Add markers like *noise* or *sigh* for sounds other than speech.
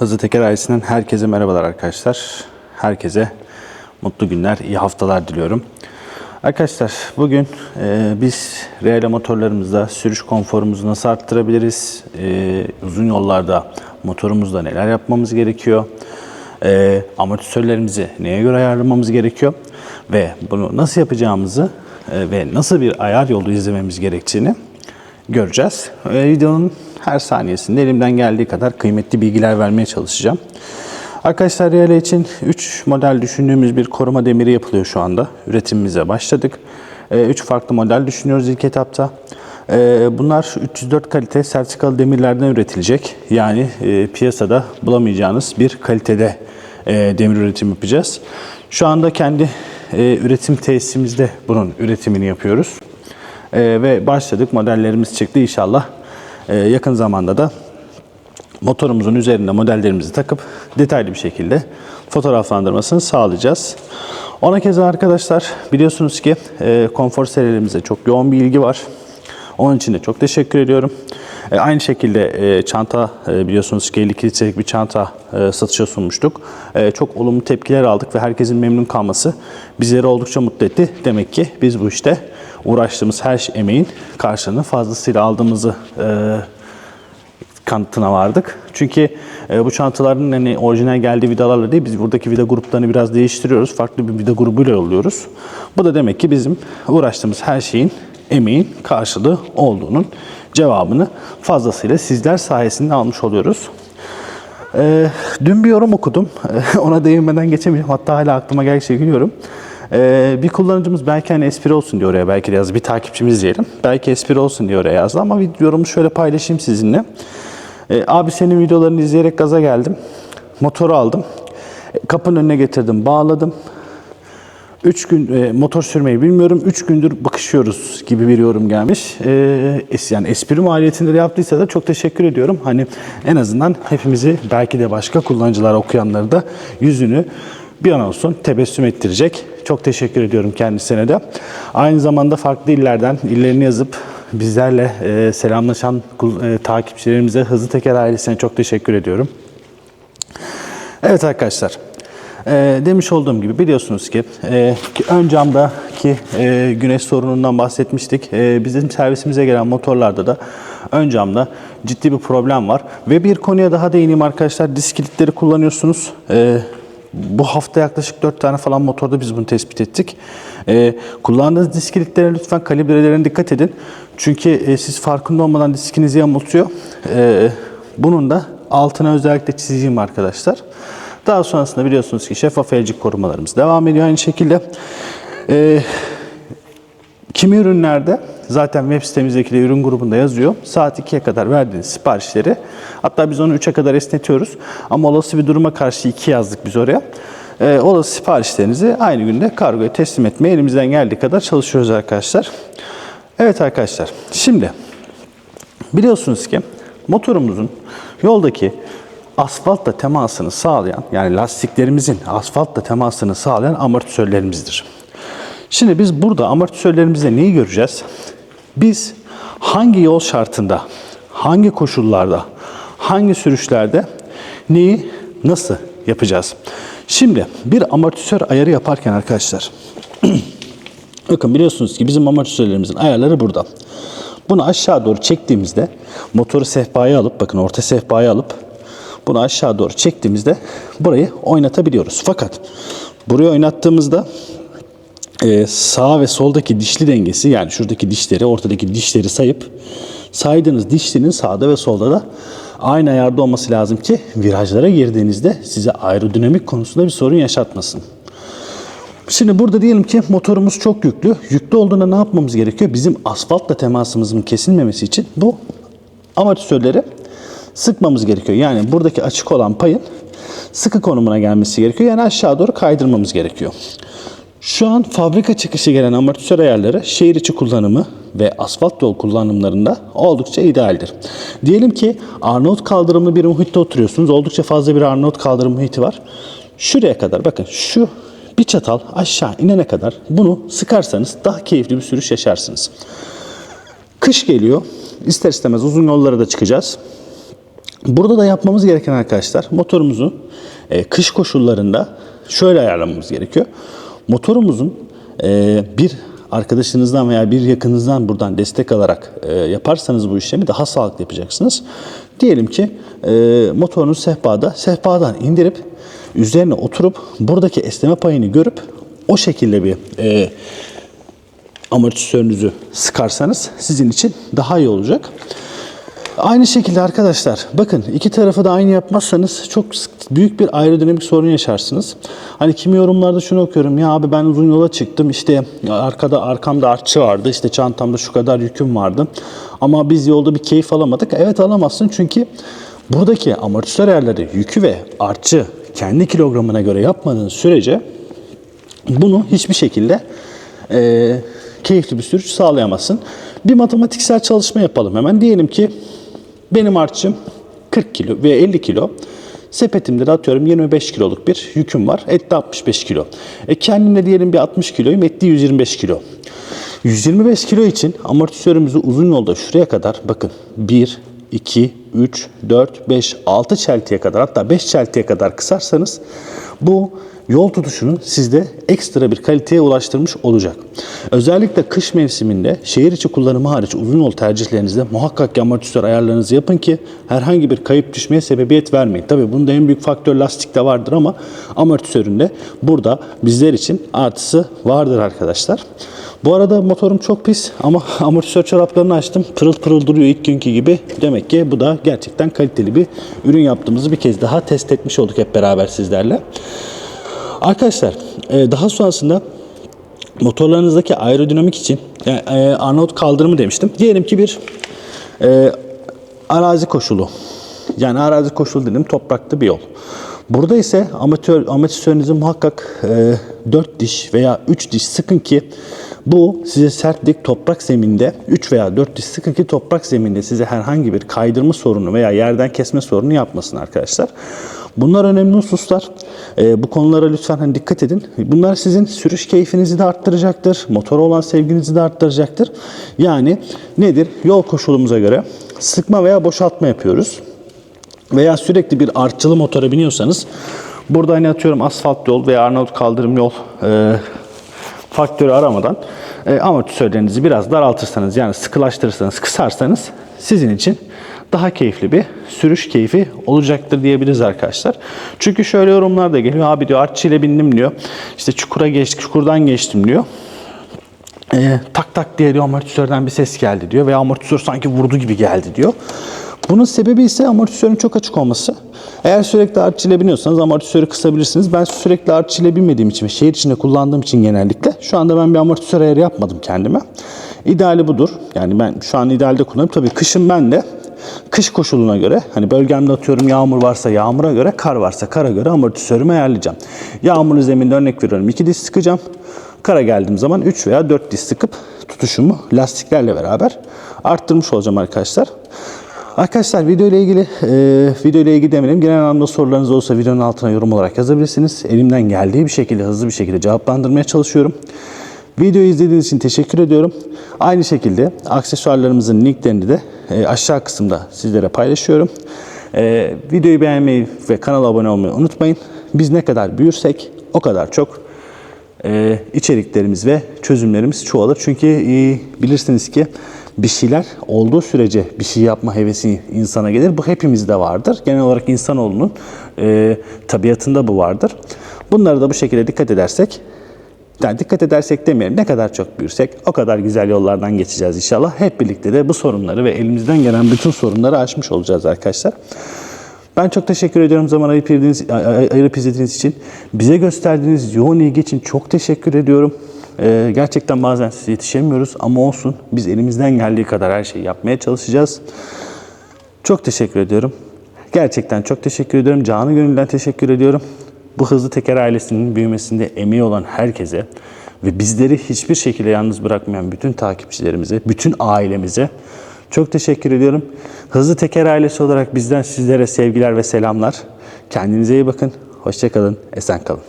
Hızlı Teker ailesinden herkese merhabalar arkadaşlar. Herkese mutlu günler, iyi haftalar diliyorum. Arkadaşlar bugün e, biz real motorlarımızda sürüş konforumuzu nasıl arttırabiliriz? E, uzun yollarda motorumuzda neler yapmamız gerekiyor? E, amortisörlerimizi neye göre ayarlamamız gerekiyor? Ve bunu nasıl yapacağımızı e, ve nasıl bir ayar yolu izlememiz gerektiğini göreceğiz. Ee, videonun her saniyesinde elimden geldiği kadar kıymetli bilgiler vermeye çalışacağım. Arkadaşlar Real için 3 model düşündüğümüz bir koruma demiri yapılıyor şu anda. Üretimimize başladık. 3 farklı model düşünüyoruz ilk etapta. Ee, Bunlar 304 kalite sertifikalı demirlerden üretilecek. Yani e, piyasada bulamayacağınız bir kalitede e, demir üretim yapacağız. Şu anda kendi e, üretim tesisimizde bunun üretimini yapıyoruz. Ee, ve başladık. Modellerimiz çıktı inşallah. Ee, yakın zamanda da motorumuzun üzerinde modellerimizi takıp detaylı bir şekilde fotoğraflandırmasını sağlayacağız. Ona keza arkadaşlar biliyorsunuz ki e, konfor serilerimize çok yoğun bir ilgi var. Onun için de çok teşekkür ediyorum. E, aynı şekilde e, çanta e, biliyorsunuz ki 52 litrelik bir çanta e, satışa sunmuştuk. E, çok olumlu tepkiler aldık ve herkesin memnun kalması bizleri oldukça mutlu etti. Demek ki biz bu işte uğraştığımız her şey, emeğin karşılığını fazlasıyla aldığımızı e, kanıtına vardık. Çünkü e, bu çantaların hani orijinal geldiği vidalarla değil biz buradaki vida gruplarını biraz değiştiriyoruz. Farklı bir vida grubuyla yolluyoruz. Bu da demek ki bizim uğraştığımız her şeyin emeğin karşılığı olduğunun cevabını fazlasıyla sizler sayesinde almış oluyoruz. Ee, dün bir yorum okudum. *laughs* Ona değinmeden geçemeyeceğim. Hatta hala aklıma geldikçe gülüyorum. Ee, bir kullanıcımız belki hani espri olsun diye oraya belki de yazdı. Bir takipçimiz diyelim. Belki espri olsun diye oraya yazdı ama bir yorumu şöyle paylaşayım sizinle. Ee, abi senin videolarını izleyerek gaza geldim. Motoru aldım. E, Kapının önüne getirdim, bağladım. 3 gün e, motor sürmeyi bilmiyorum. 3 gündür bakışıyoruz gibi bir yorum gelmiş. E, es, yani espri maliyetinde de yaptıysa da çok teşekkür ediyorum. Hani en azından hepimizi belki de başka kullanıcılar okuyanları da yüzünü bir an olsun tebessüm ettirecek. Çok teşekkür ediyorum kendisine de. Aynı zamanda farklı illerden illerini yazıp bizlerle e, selamlaşan e, takipçilerimize Hızlı Teker ailesine çok teşekkür ediyorum. Evet arkadaşlar. Ee, demiş olduğum gibi biliyorsunuz ki, e, ön camdaki e, güneş sorunundan bahsetmiştik. E, bizim servisimize gelen motorlarda da ön camda ciddi bir problem var. Ve bir konuya daha değineyim arkadaşlar. Disk kilitleri kullanıyorsunuz. E, bu hafta yaklaşık 4 tane falan motorda biz bunu tespit ettik. E, kullandığınız disk kilitlere lütfen kalibrelerine dikkat edin. Çünkü e, siz farkında olmadan diskinizi yamultuyor. E, bunun da altına özellikle çizeyim arkadaşlar. Daha sonrasında biliyorsunuz ki şeffaf elcik korumalarımız devam ediyor aynı şekilde. Ee, kimi ürünlerde zaten web sitemizdeki de ürün grubunda yazıyor. Saat 2'ye kadar verdiğiniz siparişleri hatta biz onu 3'e kadar esnetiyoruz. Ama olası bir duruma karşı 2 yazdık biz oraya. Ee, olası siparişlerinizi aynı günde kargoya teslim etmeye elimizden geldiği kadar çalışıyoruz arkadaşlar. Evet arkadaşlar şimdi biliyorsunuz ki motorumuzun yoldaki asfaltla temasını sağlayan yani lastiklerimizin asfaltla temasını sağlayan amortisörlerimizdir. Şimdi biz burada amortisörlerimizde neyi göreceğiz? Biz hangi yol şartında, hangi koşullarda, hangi sürüşlerde neyi nasıl yapacağız? Şimdi bir amortisör ayarı yaparken arkadaşlar *clears throat* Bakın biliyorsunuz ki bizim amortisörlerimizin ayarları burada. Bunu aşağı doğru çektiğimizde motoru sehpaya alıp bakın orta sehpaya alıp bunu aşağı doğru çektiğimizde burayı oynatabiliyoruz. Fakat burayı oynattığımızda e, sağ ve soldaki dişli dengesi yani şuradaki dişleri ortadaki dişleri sayıp saydığınız dişlinin sağda ve solda da aynı ayarda olması lazım ki virajlara girdiğinizde size aerodinamik konusunda bir sorun yaşatmasın. Şimdi burada diyelim ki motorumuz çok yüklü. Yüklü olduğunda ne yapmamız gerekiyor? Bizim asfaltla temasımızın kesilmemesi için bu amortisörleri sıkmamız gerekiyor. Yani buradaki açık olan payın sıkı konumuna gelmesi gerekiyor. Yani aşağı doğru kaydırmamız gerekiyor. Şu an fabrika çıkışı gelen amortisör ayarları şehir içi kullanımı ve asfalt yol kullanımlarında oldukça idealdir. Diyelim ki Arnavut kaldırımlı bir muhitte oturuyorsunuz. Oldukça fazla bir Arnavut kaldırım muhiti var. Şuraya kadar bakın şu bir çatal aşağı inene kadar bunu sıkarsanız daha keyifli bir sürüş yaşarsınız. Kış geliyor. İster istemez uzun yollara da çıkacağız. Burada da yapmamız gereken arkadaşlar motorumuzu e, kış koşullarında şöyle ayarlamamız gerekiyor. Motorumuzun e, bir arkadaşınızdan veya bir yakınınızdan buradan destek alarak e, yaparsanız bu işlemi daha sağlıklı yapacaksınız. Diyelim ki e, motorunuz sehpada, sehpadan indirip üzerine oturup buradaki esneme payını görüp o şekilde bir e, amortisörünüzü sıkarsanız sizin için daha iyi olacak. Aynı şekilde arkadaşlar bakın iki tarafı da aynı yapmazsanız çok büyük bir aerodinamik sorun yaşarsınız. Hani kimi yorumlarda şunu okuyorum ya abi ben uzun yola çıktım işte arkada arkamda artçı vardı işte çantamda şu kadar yüküm vardı ama biz yolda bir keyif alamadık. Evet alamazsın çünkü buradaki amortisör ayarları yükü ve artçı kendi kilogramına göre yapmadığın sürece bunu hiçbir şekilde e, keyifli bir sürüş sağlayamazsın. Bir matematiksel çalışma yapalım hemen. Diyelim ki benim artçım 40 kilo ve 50 kilo. Sepetimde de atıyorum 25 kiloluk bir yüküm var. Ette 65 kilo. E kendimde diyelim bir 60 kiloyum. Ette 125 kilo. 125 kilo için amortisörümüzü uzun yolda şuraya kadar bakın 1, 2, 3, 4, 5, 6 çeltiye kadar hatta 5 çeltiye kadar kısarsanız bu yol tutuşunun sizde ekstra bir kaliteye ulaştırmış olacak. Özellikle kış mevsiminde şehir içi kullanımı hariç uzun yol tercihlerinizde muhakkak amortisör ayarlarınızı yapın ki herhangi bir kayıp düşmeye sebebiyet vermeyin. Tabii bunda en büyük faktör lastikte vardır ama amortisöründe burada bizler için artısı vardır arkadaşlar. Bu arada motorum çok pis ama *laughs* amortisör çoraplarını açtım. Pırıl pırıl duruyor ilk günkü gibi. Demek ki bu da gerçekten kaliteli bir ürün yaptığımızı bir kez daha test etmiş olduk hep beraber sizlerle. Arkadaşlar e, daha sonrasında motorlarınızdaki aerodinamik için yani, e, Arnavut kaldırımı demiştim. Diyelim ki bir e, arazi koşulu. Yani arazi koşulu dedim topraklı bir yol. Burada ise amatör amatörünüzü muhakkak e, 4 diş veya 3 diş sıkın ki bu size sertlik toprak zeminde 3 veya 4 diş sıkın ki toprak zeminde size herhangi bir kaydırma sorunu veya yerden kesme sorunu yapmasın arkadaşlar. Bunlar önemli hususlar. Ee, bu konulara lütfen hani dikkat edin. Bunlar sizin sürüş keyfinizi de arttıracaktır. Motora olan sevginizi de arttıracaktır. Yani nedir? Yol koşulumuza göre sıkma veya boşaltma yapıyoruz. Veya sürekli bir artçılı motora biniyorsanız burada hani atıyorum asfalt yol veya Arnavut kaldırım yol e, faktörü aramadan e, amortisörlerinizi biraz daraltırsanız yani sıkılaştırırsanız kısarsanız sizin için daha keyifli bir sürüş keyfi olacaktır diyebiliriz arkadaşlar. Çünkü şöyle yorumlar da geliyor. Abi diyor artçı ile bindim diyor. İşte çukura geçtik, çukurdan geçtim diyor. E, tak tak diye diyor amortisörden bir ses geldi diyor. Veya amortisör sanki vurdu gibi geldi diyor. Bunun sebebi ise amortisörün çok açık olması. Eğer sürekli artçı ile biniyorsanız amortisörü kısabilirsiniz. Ben sürekli artçı ile binmediğim için ve şehir içinde kullandığım için genellikle şu anda ben bir amortisör ayarı yapmadım kendime. İdeali budur. Yani ben şu an idealde kullanıyorum. Tabii kışın ben de kış koşuluna göre hani bölgemde atıyorum yağmur varsa yağmura göre kar varsa kara göre amortisörümü ayarlayacağım. Yağmurlu zeminde örnek veriyorum 2 diş sıkacağım. Kara geldiğim zaman 3 veya 4 diş sıkıp tutuşumu lastiklerle beraber arttırmış olacağım arkadaşlar. Arkadaşlar video ile ilgili e, video ile ilgili demeyelim. Genel anlamda sorularınız olursa videonun altına yorum olarak yazabilirsiniz. Elimden geldiği bir şekilde hızlı bir şekilde cevaplandırmaya çalışıyorum. Videoyu izlediğiniz için teşekkür ediyorum. Aynı şekilde aksesuarlarımızın linklerini de e, aşağı kısımda sizlere paylaşıyorum. E, videoyu beğenmeyi ve kanala abone olmayı unutmayın. Biz ne kadar büyürsek o kadar çok e, içeriklerimiz ve çözümlerimiz çoğalır. Çünkü e, bilirsiniz ki bir şeyler olduğu sürece bir şey yapma hevesi insana gelir. Bu hepimizde vardır. Genel olarak insanoğlunun e, tabiatında bu vardır. Bunları da bu şekilde dikkat edersek yani dikkat edersek demeyelim ne kadar çok büyürsek o kadar güzel yollardan geçeceğiz inşallah. Hep birlikte de bu sorunları ve elimizden gelen bütün sorunları aşmış olacağız arkadaşlar. Ben çok teşekkür ediyorum zaman ayırıp, ayırıp izlediğiniz için. Bize gösterdiğiniz yoğun ilgi için çok teşekkür ediyorum. Ee, gerçekten bazen size yetişemiyoruz ama olsun. Biz elimizden geldiği kadar her şeyi yapmaya çalışacağız. Çok teşekkür ediyorum. Gerçekten çok teşekkür ediyorum. Canı gönülden teşekkür ediyorum. Bu hızlı teker ailesinin büyümesinde emeği olan herkese ve bizleri hiçbir şekilde yalnız bırakmayan bütün takipçilerimize, bütün ailemize çok teşekkür ediyorum. Hızlı Teker ailesi olarak bizden sizlere sevgiler ve selamlar. Kendinize iyi bakın. Hoşçakalın. Esen kalın.